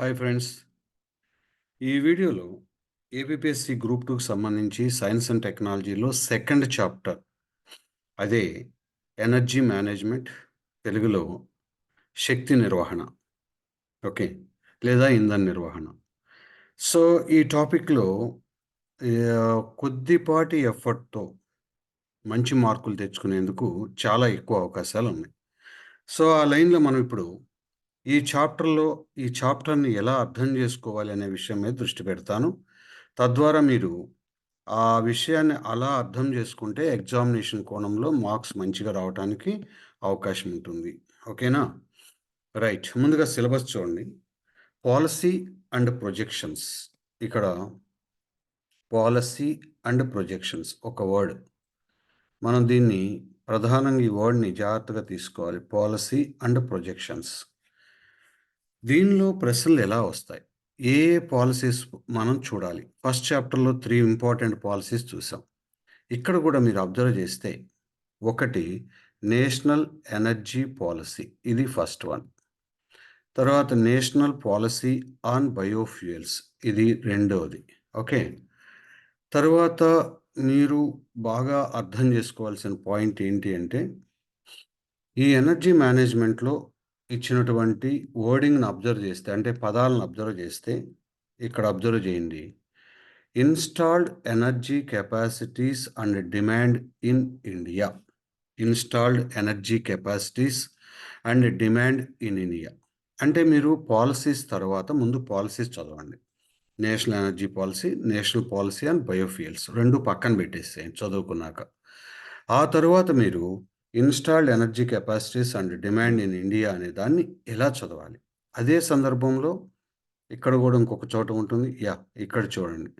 Hi friends. ఈ వీడియోలో APSC group టూకి సంబంధించి సైన్స్ అండ్ టెక్నాలజీలో సెకండ్ చాప్టర్ అదే ఎనర్జీ మేనేజ్మెంట్ తెలుగులో శక్తి నిర్వహణ ఓకే లేదా ఇంధన నిర్వహణ. సో ఈ టాపిక్లో కొద్దిపాటి ఎఫర్ట్తో మంచి మార్కులు తెచ్చుకునేందుకు చాలా ఎక్కువ అవకాశాలు ఉన్నాయి. సో ఆ లైన్లో మనం ఇప్పుడు ఈ చాప్టర్లో ఈ చాప్టర్ని ఎలా అర్థం చేసుకోవాలి అనే విషయం మీద దృష్టి పెడతాను. తద్వారా మీరు ఆ విషయాన్ని అలా అర్థం చేసుకుంటే ఎగ్జామినేషన్ కోణంలో మార్క్స్ మంచిగా రావడానికి అవకాశం ఉంటుంది. ఓకేనా? రైట్. ముందుగా సిలబస్ చూడండి. Policy and projections. ఇక్కడ పాలసీ అండ్ ప్రొజెక్షన్స్ ఒక వర్డ్. మనం దీన్ని ప్రధానంగా ఈ వర్డ్ని జాగ్రత్తగా తీసుకోవాలి. Policy and projections. దీనిలో ప్రశ్నలు ఎలా వస్తాయి? ఏ పాలసీస్ మనం చూడాలి? ఫస్ట్ చాప్టర్లో త్రీ ఇంపార్టెంట్ పాలసీస్ చూసాం. ఇక్కడ కూడా మీరు అబ్జర్వ్ చేస్తే ఒకటి నేషనల్ ఎనర్జీ పాలసీ. ఇది ఫస్ట్ వన్. తర్వాత నేషనల్ పాలసీ ఆన్ బయోఫ్యూయల్స్. ఇది రెండవది ఓకే? తర్వాత మీరు బాగా అర్థం చేసుకోవాల్సిన పాయింట్ ఏంటి అంటే ఈ ఎనర్జీ మేనేజ్మెంట్లో ఇచ్చినటువంటి వర్డింగ్ని అబ్జర్వ్ చేస్తే అంటే పదాలను అబ్జర్వ్ చేస్తే ఇక్కడ అబ్జర్వ్ చేయండి. Installed energy capacities and demand in India installed energy capacities and demand in India అంటే మీరు పాలసీస్ తర్వాత ముందు పాలసీస్ చదవండి. National energy policy national policy and biofuels రెండు పక్కన పెట్టేసేయండి చదువుకున్నాక. ఆ తర్వాత మీరు installed energy capacities and demand in India అనే దాన్ని ఎలా చదవాలి? అదే సందర్భంలో ఇక్కడ కూడా ఇంకొక చోట ఉంటుంది. యా ఇక్కడ చూడండి.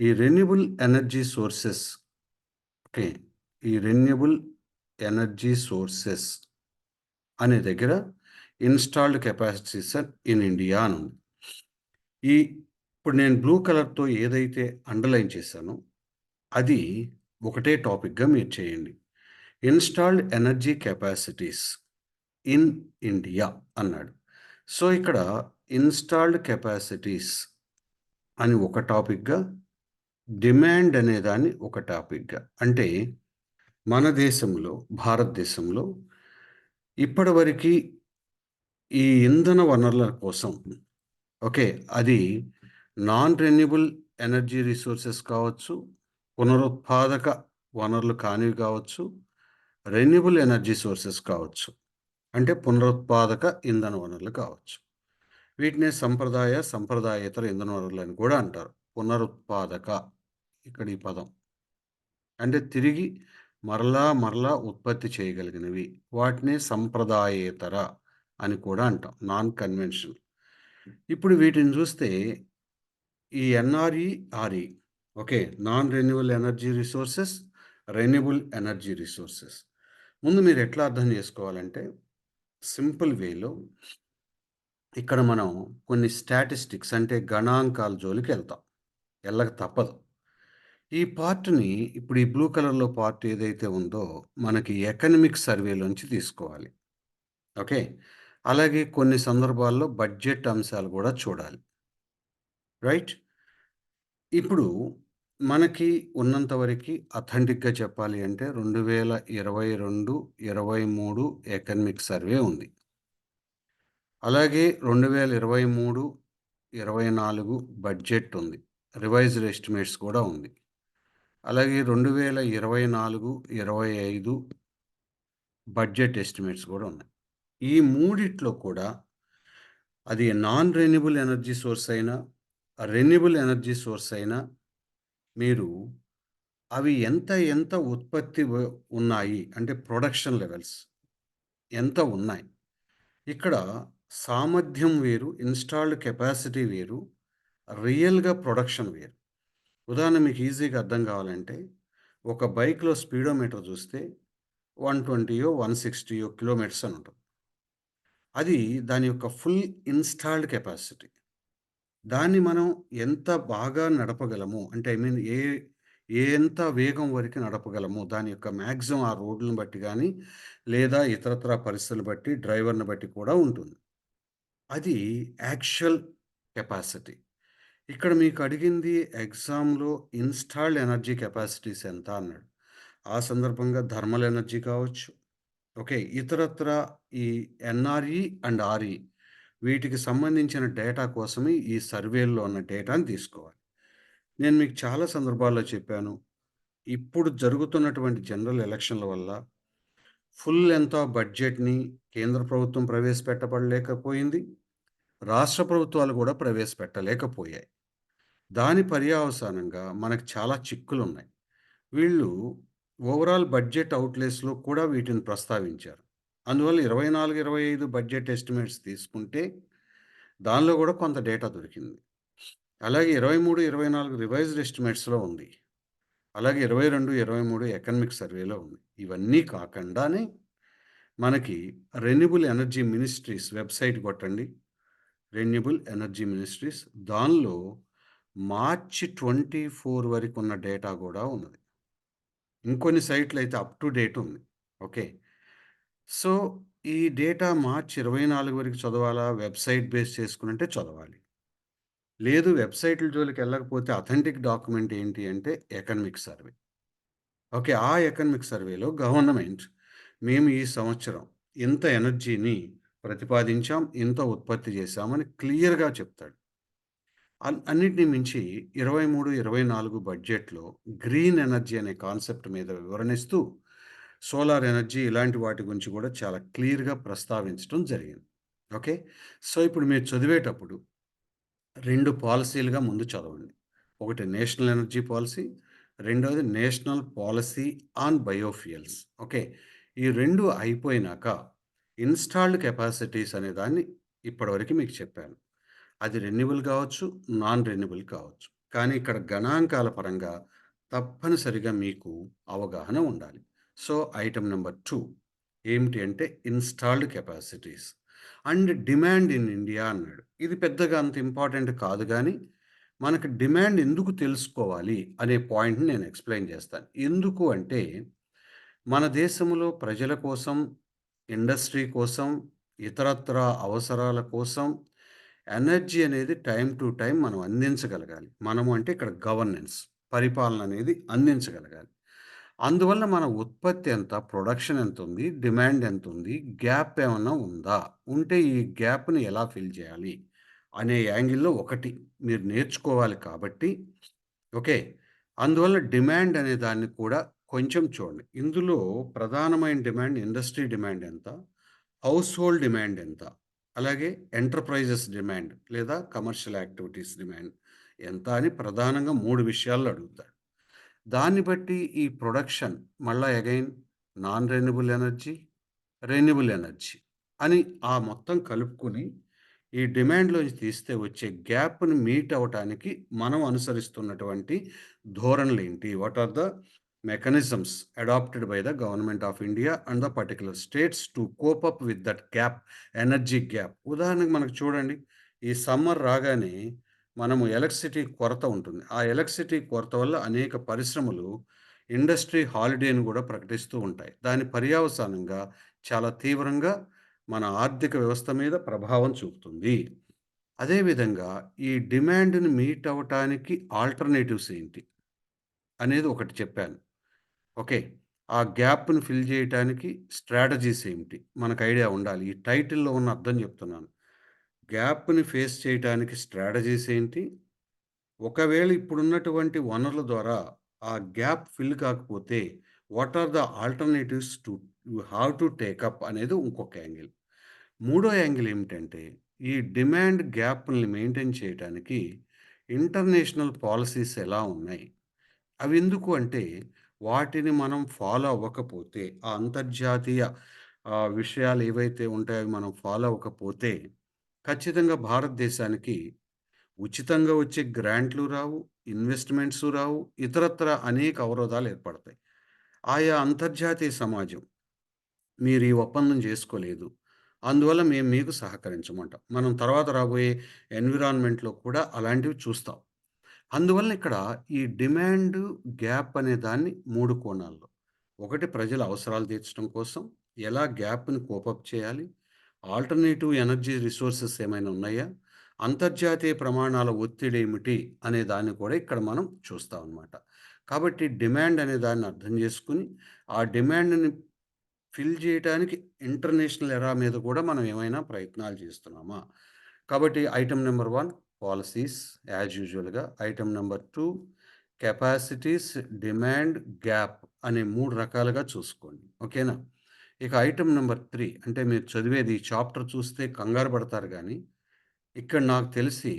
ఈ రెన్యూబుల్ ఎనర్జీ సోర్సెస్ ఓకే ఈ రెన్యూబుల్ ఎనర్జీ సోర్సెస్ అనే దగ్గర ఇన్స్టాల్డ్ కెపాసిటీస్ ఇన్ ఇండియా అని ఉంది. ఈ ఇప్పుడు నేను బ్లూ కలర్తో ఏదైతే అండర్లైన్ చేశానో అది ఒకటే టాపిక్గా మీరు చేయండి. Installed energy capacities in India అన్నాడు. సో ఇక్కడ ఇన్స్టాల్డ్ కెపాసిటీస్ అని ఒక టాపిక్గా డిమాండ్ అనేదాన్ని ఒక టాపిక్గా. అంటే మన దేశంలో భారతదేశంలో ఇప్పటివరకు ఈ ఇంధన వనరుల కోసం ఓకే అది నాన్ రెన్యూబుల్ ఎనర్జీ రిసోర్సెస్ కావచ్చు పునరుత్పాదక వనరులు కానివి కావచ్చు రెన్యూబుల్ ఎనర్జీ సోర్సెస్ కావచ్చు. అంటే పునరుత్పాదక ఇంధన వనరులు కావచ్చు. వీటిని సంప్రదాయ సంప్రదాయేతర ఇంధన వనరులు అని కూడా అంటారు. పునరుత్పాదక ఇక్కడ ఈ పదం. అంటే తిరిగి మరలా మరలా ఉత్పత్తి చేయగలిగినవి. వాటిని సంప్రదాయేతర అని కూడా అంటాం. నాన్ కన్వెన్షనల్ ఇప్పుడు వీటిని చూస్తే ఈ ఎన్ఆర్ఈఆర్ఈ okay non renewable energy resources renewable energy resources ముందు మీరు ఎట్లా అర్థం చేసుకోవాలంటే సింపుల్ వేలో ఇక్కడ మనం కొన్ని స్టాటిస్టిక్స్ అంటే గణాంకాల జోలికి వెళ్తాం. వెళ్ళక తప్పదు. ఈ పార్ట్ని ఇప్పుడు ఈ బ్లూ కలర్లో పార్ట్ ఏదైతే ఉందో మనకి ఎకనమిక్ సర్వేలోంచి తీసుకోవాలి. ఓకే? అలాగే కొన్ని సందర్భాల్లో బడ్జెట్ అంశాలు కూడా చూడాలి. రైట్? ఇప్పుడు మనకి ఉన్నంత వరకి అథెంటిక్గా చెప్పాలి అంటే రెండు వేల ఇరవై రెండు ఇరవై మూడు ఎకనమిక్ సర్వే ఉంది. అలాగే రెండు వేల ఇరవై మూడు ఇరవై నాలుగు బడ్జెట్ ఉంది. రివైజ్డ్ ఎస్టిమేట్స్ కూడా ఉంది. అలాగే రెండు వేల ఇరవై నాలుగు ఇరవై ఐదు బడ్జెట్ ఎస్టిమేట్స్ కూడా ఉన్నాయి. ఈ మూడిట్లో కూడా అది నాన్ రెన్యూబుల్ ఎనర్జీ సోర్స్ అయినా రెన్యూబుల్ ఎనర్జీ సోర్స్ అయినా మీరు అవి ఎంత ఎంత ఉత్పత్తి ఉన్నాయి? అంటే ప్రొడక్షన్ లెవెల్స్ ఎంత ఉన్నాయి? ఇక్కడ సామర్థ్యం వేరు ఇన్స్టాల్డ్ కెపాసిటీ వేరు రియల్గా ప్రొడక్షన్ వేరు. ఉదాహరణ మీకు ఈజీగా అర్థం కావాలంటే ఒక బైక్లో స్పీడోమీటర్ చూస్తే వన్ ట్వంటీయో వన్ సిక్స్టీయో కిలోమీటర్స్ అని ఉంటుంది. అది దాని యొక్క ఫుల్ ఇన్స్టాల్డ్ కెపాసిటీ దాన్ని మనం ఎంత బాగా నడపగలము అంటే ఐ మీన్ ఏ ఎంత వేగం వరకు నడపగలము దాని యొక్క మ్యాక్సిమం ఆ రోడ్లను బట్టి కానీ లేదా ఇతరత్ర పరిస్థితులు బట్టి డ్రైవర్ని బట్టి కూడా ఉంటుంది అది యాక్చువల్ కెపాసిటీ. ఇక్కడ మీకు అడిగింది ఎగ్జామ్‌లో ఇన్‌స్టాల్డ్ ఎనర్జీ కెపాసిటీస్ ఎంత అన్నాడు. ఆ సందర్భంగా థర్మల్ ఎనర్జీ కావచ్చు. ఓకే. ఇతరత్ర ఈ ఎన్ఆర్ఈ అండ్ ఆర్ఈ వీటికి సంబంధించిన డేటా కోసమే ఈ సర్వేల్లో ఉన్న డేటాను తీసుకోవాలి. నేను మీకు చాలా సందర్భాల్లో చెప్పాను. ఇప్పుడు జరుగుతున్నటువంటి జనరల్ ఎలక్షన్‌ల వల్ల ఫుల్ లెంగ్త్ ఆఫ్ బడ్జెట్‌ని కేంద్ర ప్రభుత్వం ప్రవేశపెట్టబడలేకపోయింది. రాష్ట్ర ప్రభుత్వాలు కూడా ప్రవేశపెట్టలేకపోయాయి. దాని పర్యావసానంగా మనకు చాలా చిక్కులు ఉన్నాయి వీళ్ళు ఓవరాల్ బడ్జెట్ అవుట్‌లేస్‌లో కూడా వీటిని ప్రస్తావించారు. అందువల్ల 24, 25 బడ్జెట్ ఎస్టిమేట్స్ తీసుకుంటే దానిలో కూడా కొంత డేటా దొరికింది. అలాగే 23, 24 రివైజ్డ్ ఎస్టిమేట్స్‌లో ఉంది. అలాగే ఇరవై రెండు ఇరవై మూడు ఎకనమిక్ సర్వేలో ఉంది. ఇవన్నీ కాకుండానే మనకి రెన్యూబుల్ ఎనర్జీ మినిస్ట్రీస్ వెబ్‌సైట్ కొట్టండి. రెన్యూబుల్ ఎనర్జీ మినిస్ట్రీస్ దానిలో మార్చి ట్వంటీ ఫోర్ వరకు ఉన్న డేటా కూడా ఉన్నది. ఇంకొన్ని సైట్లు అయితే అప్ టు డేట్ ఉంది. ఓకే. సో, ఈ డేటా మార్చి 24 వరకు చదవాలా? వెబ్‌సైట్ బేస్ చేసుకొనంటే చదవాలి. లేదు వెబ్‌సైట్‌ల జోలికెళ్ళకపోతే అథెంటిక్ డాక్యుమెంట్ ఏంటి అంటే ఎకనమిక్ సర్వే. ఓకే. ఆ ఎకనమిక్ సర్వేలో గవర్నమెంట్ మేము ఈ సంవత్సరం ఇంత ఎనర్జీని ప్రతిపాదించాం, ఇంత ఉత్పత్తి చేశామని క్లియర్‌గా చెప్తాడు. అన్నిటిని మించి 23, 24 బడ్జెట్‌లో గ్రీన్ ఎనర్జీ అనే కాన్సెప్ట్ మీద వివరణిస్తూ సోలార్ ఎనర్జీ ఇలాంటి వాటి గురించి కూడా చాలా క్లియర్‌గా ప్రస్తావించటం జరిగింది. ఓకే. సో, ఇప్పుడు మీరు చదివేటప్పుడు రెండు పాలసీలుగా ముందు చదవండి. ఒకటి నేషనల్ ఎనర్జీ పాలసీ రెండవది national policy on biofuels. Okay. ఈ రెండు అయిపోయినాక ఇన్‌స్టాల్డ్ కెపాసిటీస్ అనే దాన్ని ఇప్పటివరకు మీకు చెప్పాను. అది రెన్యూబుల్ కావచ్చు, నాన్ రెన్యూబుల్ కావచ్చు. కానీ ఇక్కడ గణాంకాల పరంగా తప్పనిసరిగా మీకు అవగాహన ఉండాలి. సో, ఐటమ్ నెంబర్ టూ ఏమిటి అంటే installed capacities and demand in India అన్నాడు. ఇది పెద్దగా అంత ఇంపార్టెంట్ కాదు కానీ మనకు డిమాండ్ ఎందుకు తెలుసుకోవాలి అనే పాయింట్‌ని నేను ఎక్స్‌ప్లెయిన్ చేస్తాను. ఎందుకు అంటే, మన దేశంలో ప్రజల కోసం, ఇండస్ట్రీ కోసం, ఇతరత్రా అవసరాల కోసం ఎనర్జీ అనేది టైం టు టైం మనం అందించగలగాలి. మనము అంటే ఇక్కడ గవర్నెన్స్ పరిపాలన అనేది అందించగలగాలి. అందువల్ల మన ఉత్పత్తి ఎంత, ప్రొడక్షన్ ఎంత ఉంది డిమాండ్ ఎంత ఉంది గ్యాప్ ఏమైనా ఉందా? ఉంటే ఈ గ్యాప్‌ని ఎలా ఫిల్ చేయాలి? అనే యాంగిల్‌లో ఒకటి మీరు నేర్చుకోవాలి కాబట్టి ఓకే. అందువల్ల డిమాండ్ అనే దాన్ని కూడా కొంచెం చూడండి. ఇందులో ప్రధానమైన డిమాండ్ ఇండస్ట్రీ డిమాండ్ ఎంత? హౌస్‌హోల్డ్ డిమాండ్ ఎంత? అలాగే ఎంటర్‌ప్రైజెస్ డిమాండ్ లేదా కమర్షియల్ యాక్టివిటీస్ డిమాండ్ ఎంత అని ప్రధానంగా మూడు విషయాల్లో అడుగుతాడు. దాన్ని బట్టి ఈ ప్రొడక్షన్ మళ్ళీ again non renewable energy, renewable energy అని ఆ మొత్తం కలుపుకొని ఈ డిమాండ్‌లోంచి తీస్తే వచ్చే గ్యాప్‌ని మీట్ అవ్వటానికి మనం అనుసరిస్తున్నటువంటి ధోరణులు ఏంటి what are the mechanisms adopted by the government of India and the particular states to cope up with that gap energy gap. ఉదాహరణకు మనకు చూడండి. ఈ సమ్మర్ రాగానే మనము ఎలక్ట్రిసిటీ కొరత ఉంటుంది. ఆ ఎలక్ట్రిసిటీ కొరత వల్ల అనేక పరిశ్రమలు ఇండస్ట్రీ హాలిడేని కూడా ప్రకటిస్తూ ఉంటాయి. దాని పర్యవసానంగా చాలా తీవ్రంగా మన ఆర్థిక వ్యవస్థ మీద ప్రభావం చూపుతుంది. అదేవిధంగా ఈ డిమాండ్‌ని మీట్ అవ్వటానికి ఆల్టర్‌నేటివ్స్ ఏంటి? అనేది ఒకటి చెప్పాను. ఓకే. ఆ గ్యాప్ను ఫిల్ చేయటానికి స్ట్రాటజీస్ ఏమిటి? మనకు ఐడియా ఉండాలి. ఈ టైటిల్‌లో ఉన్న అర్థం చెప్తున్నాను. గ్యాప్‌ని ఫేస్ చేయడానికి స్ట్రాటజీస్ ఏంటి? ఒకవేళ ఇప్పుడున్నటువంటి వనరుల ద్వారా ఆ గ్యాప్ ఫిల్ కాకపోతే what are the alternatives to you to take up అనేది ఇంకొక యాంగిల్. మూడో యాంగిల్ ఏమిటంటే ఈ డిమాండ్ గ్యాప్‌ని మెయింటైన్ చేయడానికి ఇంటర్నేషనల్ పాలసీస్ ఎలా ఉన్నాయి? అవి ఎందుకు అంటే వాటిని మనం ఫాలో అవ్వకపోతే ఆ అంతర్జాతీయ విషయాలు ఏవైతే ఉంటాయో అవి మనం ఫాలో అవ్వకపోతే ఖచ్చితంగా భారతదేశానికి ఉచితంగా వచ్చే గ్రాంట్లు రావు, ఇన్వెస్ట్‌మెంట్స్ రావు, ఇతరత్ర అనేక అవరోధాలు ఏర్పడతాయి. ఆయా అంతర్జాతీయ సమాజం మీరు ఈ ఒప్పందం చేసుకోలేదు. అందువల్ల మేము మీకు సహకరించమంటాం. మనం తర్వాత రాబోయే ఎన్విరాన్మెంట్‌లో కూడా అలాంటివి చూస్తాం. అందువల్ల ఇక్కడ ఈ డిమాండ్ గ్యాప్ అనే దాన్ని మూడు కోణాల్లో. ఒకటి ప్రజల అవసరాలు తీర్చడం కోసం ఎలా గ్యాప్‌ని కోపప్ చేయాలి? ఆల్టర్‌నేటివ్ ఎనర్జీ రిసోర్సెస్ ఏమైనా ఉన్నాయా? అంతర్జాతీయ ప్రమాణాల ఒత్తిడి ఏమిటి? అనే దాన్ని కూడా ఇక్కడ మనం చూస్తాం అనమాట కాబట్టి డిమాండ్ అనే దాన్ని అర్థం చేసుకుని ఆ డిమాండ్ని ఫిల్ చేయడానికి ఇంటర్నేషనల్ ఎరా మీద కూడా మనం ఏమైనా ప్రయత్నాలు చేస్తున్నామా? కాబట్టి item number one policies as యూజువల్గా. Item number two capacities demand gap అనే మూడు రకాలుగా చూసుకోండి. ఓకేనా? ఇక ఐటమ్ నెంబర్ త్రీ అంటే మీరు చదివేది ఈ చాప్టర్ చూస్తే కంగారు పడతారు కానీ ఇక్కడ నాకు తెలిసి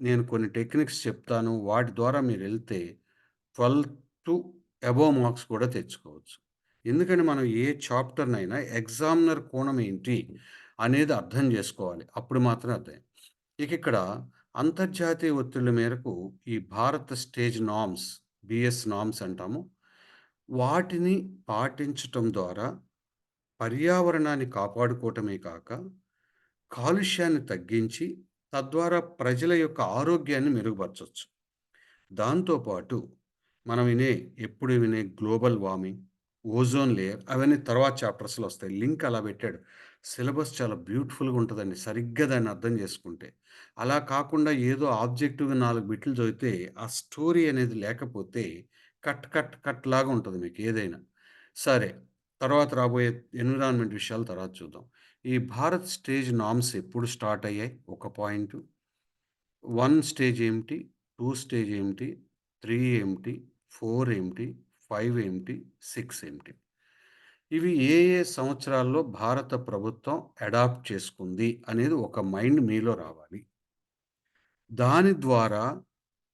నేను కొన్ని టెక్నిక్స్ చెప్తాను. వాటి ద్వారా మీరు వెళ్తే ట్వెల్వ్ టు అబోవ్ మార్క్స్ కూడా తెచ్చుకోవచ్చు. ఎందుకని మనం ఏ చాప్టర్నైనా ఎగ్జామినర్ కోణం ఏంటి అనేది అర్థం చేసుకోవాలి. అప్పుడు మాత్రం అర్థం. ఇక ఇక్కడ అంతర్జాతీయ ఒత్తిళ్ళ మేరకు ఈ భారత స్టేజ్ నామ్స్ బిఎస్ నామ్స్ అంటాము. వాటిని పాటించటం ద్వారా పర్యావరణాన్ని కాపాడుకోవటమే కాక కాలుష్యాన్ని తగ్గించి తద్వారా ప్రజల యొక్క ఆరోగ్యాన్ని మెరుగుపరచవచ్చు దాంతోపాటు మనం వినే ఎప్పుడు వినే గ్లోబల్ వార్మింగ్ ఓజోన్ లేయర్ అవన్నీ తర్వాత చాప్టర్స్లో వస్తాయి. లింక్ అలా పెట్టాడు. సిలబస్ చాలా బ్యూటిఫుల్గా ఉంటుందండి. సరిగ్గా దాన్ని అర్థం చేసుకుంటే. అలా కాకుండా ఏదో ఆబ్జెక్టివ్గా నాలుగు బిట్లు చదివితే ఆ స్టోరీ అనేది లేకపోతే కట్ కట్ కట్ లాగా ఉంటుంది మీకు ఏదైనా. సరే తర్వాత రాబోయే ఎన్విరాన్మెంట్ విషయాలు తర్వాత చూద్దాం. ఈ భారత్ స్టేజ్ నామ్స్ ఎప్పుడు స్టార్ట్ అయ్యాయి? ఒక పాయింట్. వన్ స్టేజ్ ఏమిటి? టూ స్టేజ్ ఏమిటి? త్రీ ఏమిటి? ఫోర్ ఏమిటి? ఫైవ్ ఏమిటి? సిక్స్ ఏమిటి? ఇవి ఏ ఏ సంవత్సరాల్లో భారత ప్రభుత్వం అడాప్ట్ చేసుకుంది అనేది ఒక మైండ్ మీలో రావాలి. దాని ద్వారా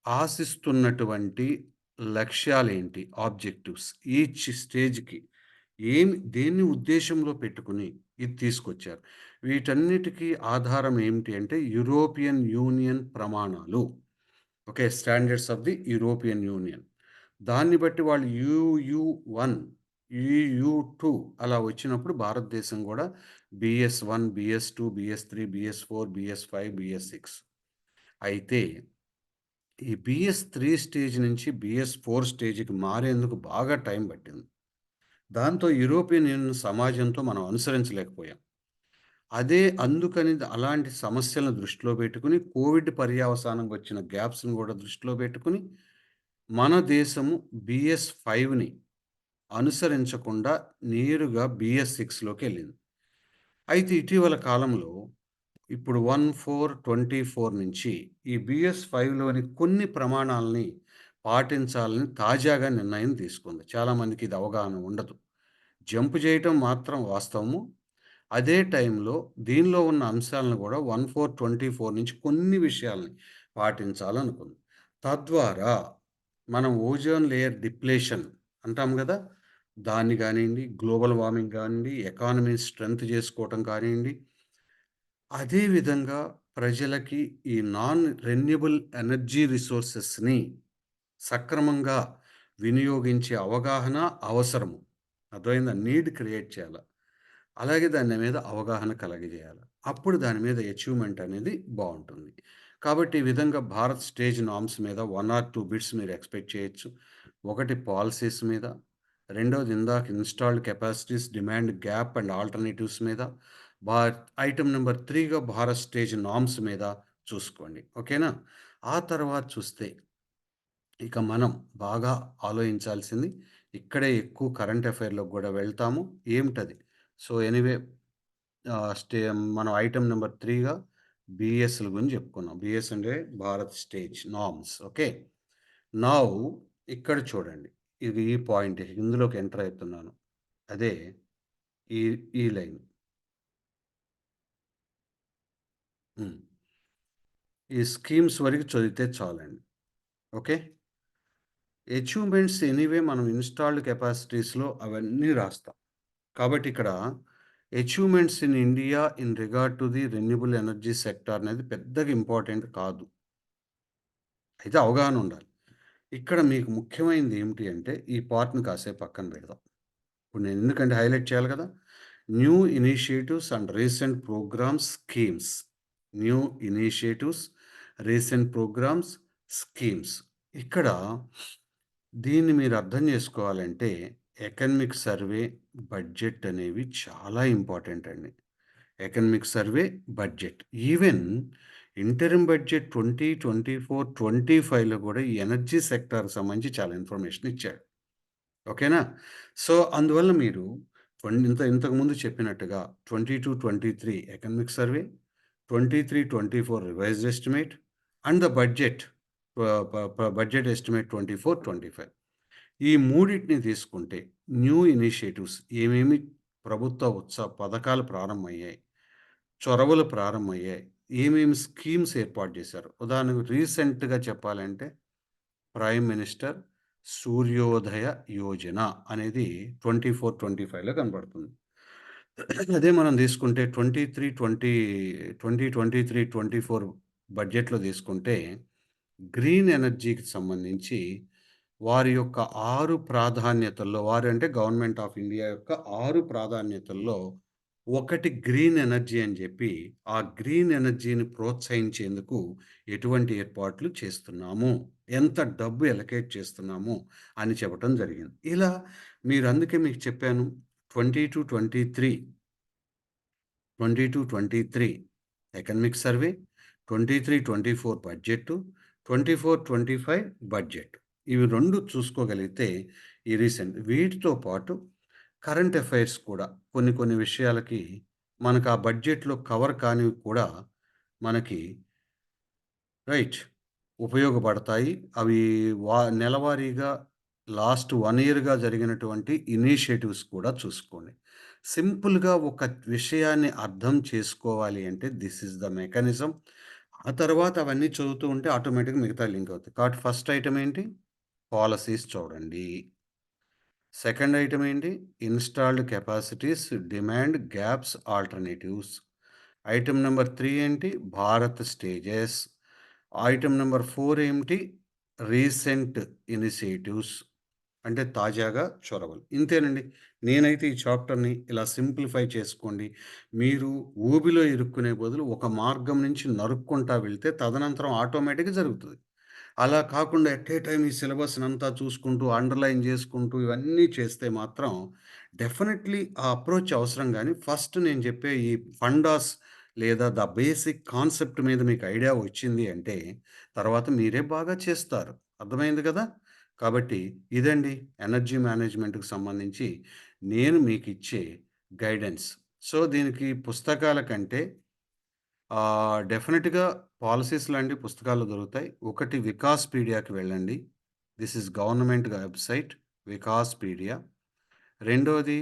ఆశిస్తున్నటువంటి లక్ష్యాలేంటి? ఆబ్జెక్టివ్స్. ఈచ్ స్టేజ్కి ఏమి దేన్ని ఉద్దేశంలో పెట్టుకుని ఇది తీసుకొచ్చారు? వీటన్నిటికీ ఆధారం ఏమిటి అంటే యూరోపియన్ యూనియన్ ప్రమాణాలు. Okay standards of the European Union. దాన్ని బట్టి వాళ్ళు యూయు వన్ యూయు టూ అలా వచ్చినప్పుడు భారతదేశం కూడా BS one BS two BS three BS four BS five BS six. అయితే ఈ బిఎస్ త్రీ స్టేజ్ నుంచి బిఎస్ ఫోర్ స్టేజ్కి మారేందుకు బాగా టైం పట్టింది. దాంతో యూరోపియన్ యూనియన్ సమాజంతో మనం అనుసరించలేకపోయాం. అదే అందుకని అలాంటి సమస్యలను దృష్టిలో పెట్టుకుని కోవిడ్ పర్యావసానం వచ్చిన గ్యాప్స్ని కూడా దృష్టిలో పెట్టుకుని మన దేశము బిఎస్ ఫైవ్ని అనుసరించకుండా నేరుగా బిఎస్ సిక్స్లోకి వెళ్ళింది అయితే ఇటీవల కాలంలో ఇప్పుడు వన్ ఫోర్ ట్వంటీ ఫోర్ నుంచి ఈ బిఎస్ ఫైవ్లోని కొన్ని ప్రమాణాలని పాటించాలని తాజాగా నిర్ణయం తీసుకుంది. చాలామందికి ఇది అవగాహన ఉండదు. జంప్ చేయటం మాత్రం వాస్తవము. అదే టైంలో దీనిలో ఉన్న అంశాలను కూడా వన్ ఫోర్ ట్వంటీ ఫోర్ నుంచి కొన్ని విషయాల్ని పాటించాలనుకుంది. తద్వారా మనం ఓజోన్ లేయర్ డిప్లేషన్ అంటాం కదా దాన్ని కానివ్వండి గ్లోబల్ వార్మింగ్ కానివ్వండి ఎకానమీ స్ట్రెంగ్త్ చేసుకోవటం కానివ్వండి అదేవిధంగా ప్రజలకి ఈ నాన్ రెన్యూబుల్ ఎనర్జీ రిసోర్సెస్ని సక్రమంగా వినియోగించే అవగాహన అవసరము. అర్థమైందా? నీడ్ క్రియేట్ చేయాలి. అలాగే దాని మీద అవగాహన కలగజేయాలి. అప్పుడు దాని మీద అచీవ్మెంట్ అనేది బాగుంటుంది. కాబట్టి ఈ విధంగా భారత్ స్టేజ్ నామ్స్ మీద వన్ ఆర్ టూ బిట్స్ మీరు ఎక్స్పెక్ట్ చేయొచ్చు. ఒకటి పాలసీస్ మీద రెండవది ఇందాక installed capacities demand gap and alternatives మీద. భా ఐటమ్ నెంబర్ త్రీగా భారత్ స్టేజ్ నామ్స్ మీద చూసుకోండి. ఓకేనా? ఆ తర్వాత చూస్తే ఇక మనం బాగా ఆలోచించాల్సింది ఇక్కడే ఎక్కువ కరెంట్ అఫైర్లోకి కూడా వెళ్తాము. ఏమిటది? సో ఎనీవే స్టే మనం ఐటమ్ నెంబర్ త్రీగా బిఎస్ల గురించి చెప్పుకున్నాం. బిఎస్ అంటే భారత్ స్టేజ్ నామ్స్. ఓకే? నా ఇక్కడ చూడండి. ఇది ఈ పాయింట్ ఇందులోకి ఎంటర్ అవుతున్నాను. అదే ఈ ఈ లైన్. ఈ స్కీమ్స్ వరకు చదివితే చాలండి. ఓకే? అచీవ్మెంట్స్ ఎనీవే మనం ఇన్స్టాల్డ్ కెపాసిటీస్లో అవన్నీ రాస్తాం. కాబట్టి ఇక్కడ achievements in India in regard to the renewable energy sector అనేది పెద్దగా ఇంపార్టెంట్ కాదు. అయితే అవగాహన ఉండాలి. ఇక్కడ మీకు ముఖ్యమైనది ఏమిటి అంటే ఈ పార్ట్ని కాసేపు పక్కన పెడదాం. ఇప్పుడు నేను ఎందుకంటే హైలైట్ చేయాలి కదా? New initiatives and recent programmes schemes. New initiatives recent programmes schemes. ఇక్కడ దీన్ని మీరు అర్థం చేసుకోవాలంటే ఎకనమిక్ సర్వే బడ్జెట్ అనేవి చాలా ఇంపార్టెంట్ అండి economic survey budget even interim budget 2024, 25లో కూడా ఈ ఎనర్జీ సెక్టార్‌కి సంబంధించి చాలా ఇన్ఫర్మేషన్ ఇచ్చాడు. ఓకేనా? సో, అందువల్ల మీరు ఇంత ఇంతకుముందు చెప్పినట్టుగా twenty two twenty three economic survey, 23-24 revised estimate and the budget budget estimate twenty four twenty five ఈ మూడింటిని తీసుకుంటే న్యూ ఇనిషియేటివ్స్ ఏమేమి ప్రభుత్వ ఉత్సవ పథకాలు ప్రారంభమయ్యాయి, చొరవలు ప్రారంభమయ్యాయి, ఏమేమి స్కీమ్స్ ఏర్పాటు చేశారు. ఉదాహరణకు రీసెంట్‌గా చెప్పాలంటే ప్రైమ్ మినిస్టర్ సూర్యోదయ యోజన అనేది ట్వంటీ ఫోర్ ట్వంటీ ఫైవ్లో కనబడుతుంది అదే మనం తీసుకుంటే 23, 20 2023, 24 బడ్జెట్‌లో తీసుకుంటే గ్రీన్ ఎనర్జీకి సంబంధించి వారి యొక్క ఆరు ప్రాధాన్యతల్లో వారు అంటే గవర్నమెంట్ ఆఫ్ ఇండియా యొక్క ఆరు ప్రాధాన్యతల్లో ఒకటి గ్రీన్ ఎనర్జీ అని చెప్పి, ఆ గ్రీన్ ఎనర్జీని ప్రోత్సహించేందుకు ఎటువంటి ఏర్పాట్లు చేస్తున్నాము, ఎంత డబ్బు ఎలకేట్ చేస్తున్నాము అని చెప్పటం జరిగింది. ఇలా మీరు అందుకే మీకు చెప్పాను twenty two twenty three twenty two twenty three economic survey, 23-24 budget, 24-25 budget. Twenty four twenty five budget ఇవి రెండు చూసుకోగలిగితే ఈ రీసెంట్ వీటితో పాటు కరెంట్ అఫైర్స్ కూడా కొన్ని కొన్ని విషయాలకి మనకు ఆ బడ్జెట్‌లో కవర్ కానివి కూడా మనకి రైట్. ఉపయోగపడతాయి. అవి వా నెలవారీగా లాస్ట్ వన్ ఇయర్‌గా జరిగినటువంటి ఇనిషియేటివ్స్ కూడా చూసుకోండి. సింపుల్‌గా ఒక విషయాన్ని అర్థం చేసుకోవాలి అంటే దిస్ ఇస్ ద మెకానిజం. ఆ తర్వాత అవన్నీ చదువుతూ ఉంటే ఆటోమేటిక్‌గా మిగతా లింక్ అవుతాయి. కాబట్టి ఫస్ట్ ఐటెమ్ ఏంటి? పాలసీస్ చూడండి. సెకండ్ ఐటమ్ ఏంటి? Installed capacities, demand, gaps, alternatives. Item number three ఏంటి? Bharat stages. Item number four ఏమిటి? రీసెంట్ ఇనిషియేటివ్స్ అంటే తాజాగా చొరవలు. ఇంతేనండి. నేనైతే ఈ చాప్టర్‌ని ఇలా సింప్లిఫై చేసుకోండి. మీరు ఊబిలో ఇరుక్కునే బదులు ఒక మార్గం నుంచి నరుక్కుంటా వెళ్తే తదనంతరం ఆటోమేటిక్‌గా జరుగుతుంది అలా కాకుండా ఎట్ ఏ టైం ఈ సిలబస్ని అంతా చూసుకుంటూ, అండర్‌లైన్ చేసుకుంటూ ఇవన్నీ చేస్తే మాత్రం డెఫినెట్‌లీ ఆ అప్రోచ్ అవసరం కానీ ఫస్ట్ నేను చెప్పే ఈ ఫండాస్ లేదా ద బేసిక్ కాన్సెప్ట్ మీద మీకు ఐడియా వచ్చింది అంటే తర్వాత మీరే బాగా చేస్తారు. అర్థమైంది కదా! కాబట్టి ఇదండి ఎనర్జీ మేనేజ్మెంట్‌కి సంబంధించి నేను మీకు ఇచ్చే గైడెన్స్. సో, దీనికి పుస్తకాల కంటే డెఫినెట్గా పాలసీస్ లాంటి పుస్తకాలు దొరుకుతాయి. ఒకటి వికాస్ పీడియాకి వెళ్ళండి. This is government website Vikaspedia. రెండోది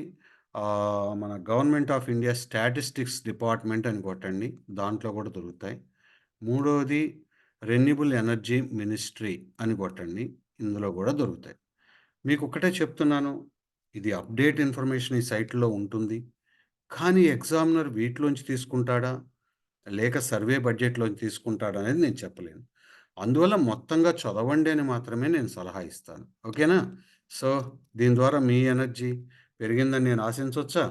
మన government of India statistics department అని కొట్టండి. దాంట్లో కూడా దొరుకుతాయి. మూడోది రెన్యూబుల్ ఎనర్జీ మినిస్ట్రీ అని కొట్టండి. ఇందులో కూడా దొరుకుతాయి. మీకు ఒకటే చెప్తున్నాను. ఇది అప్‌డేట్ ఇన్ఫర్మేషన్ ఈ సైట్‌లో ఉంటుంది. కానీ ఎగ్జామినర్ వీటిలోంచి తీసుకుంటాడా? లేక సర్వే బడ్జెట్‌లోంచి తీసుకుంటాడా అనేది నేను చెప్పలేను. అందువల్ల మొత్తంగా చదవండి అని మాత్రమే నేను సలహా ఇస్తాను. ఓకేనా? సో, దీని ద్వారా మీ ఎనర్జీ పెరిగిందని నేను ఆశించవచ్చా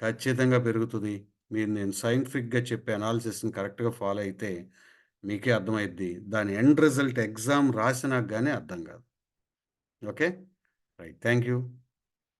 ఖచ్చితంగా పెరుగుతుంది మీరు నేను సైంటిఫిక్‌గా చెప్పే అనాలిసిస్‌ని కరెక్ట్‌గా ఫాలో అయితే మీకే అర్థమైద్ది. దాని ఎండ్ రిజల్ట్ ఎగ్జామ్ రాసినా కానీ అర్థం కాదు. ఓకే. రైట్. Thank you.